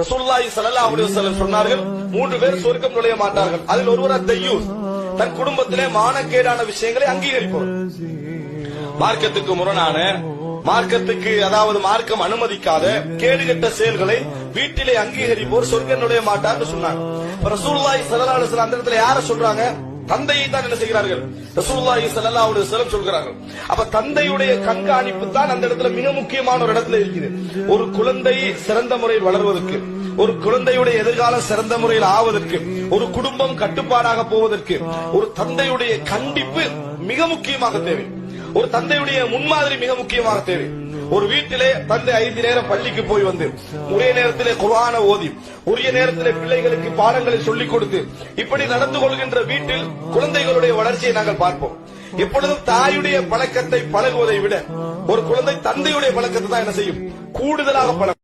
ரசூல்லாய் சலல்லா அலைஹி சொன்னார்கள் மூன்று பேர் சொர்க்கம் நுழைய மாட்டார்கள். அதில் ஒருவர் தையூர் தன் குடும்பத்திலே மானக்கேடான விஷயங்களை அங்கீகரிப்பவர். மார்க்கத்துக்கு முரணான மார்க்கத்துக்கு அதாவது மார்க்கம் அனுமதிக்காத கேடுகட்ட செயல்களை வீட்டிலே அங்கீகரிப்போர் சொர்க்கம் நுழைய மாட்டார்னு சொன்னாங்க. ரசூல்லாய் சலல்லா ஸல்லல்லாஹு அந்த இடத்துல யார சொல்றாங்க? தந்தையை தான் என்ன செய்கிறார்கள்? ரசூலுல்லாஹி ஸல்லல்லாஹு சொல்கிறார்கள். அப்ப தந்தையுடைய கண்காணிப்பு தான் அந்த இடத்துல மிக முக்கியமான ஒரு இடத்துல இருக்குது. ஒரு குழந்தை சிறந்த முறையில் வளர்வதற்கு ஒரு குழந்தையுடைய எதிர்காலம் சிறந்த முறையில் ஆவதற்கு ஒரு குடும்பம் கட்டுப்பாடாக போவதற்கு ஒரு தந்தையுடைய கண்டிப்பு மிக முக்கியமாக தேவை. ஒரு தந்தையுடைய முன்மாதிரி மிக முக்கியமாக தேவை. ஒரு வீட்டிலே தந்தை ஐந்து நேரம் பள்ளிக்கு போய் வந்து ஒரே நேரத்திலே குரான ஓதி உரிய நேரத்தில் பிள்ளைகளுக்கு பாடங்களை சொல்லிக் கொடுத்து இப்படி நடந்து கொள்கின்ற வீட்டில் குழந்தைகளுடைய வளர்ச்சியை நாங்கள் பார்ப்போம். எப்பொழுதும் தாயுடைய பழக்கத்தை பழகுவதை விட ஒரு குழந்தை தந்தையுடைய பழக்கத்தை தான் என்ன செய்யும்? கூடுதலாக பழகும்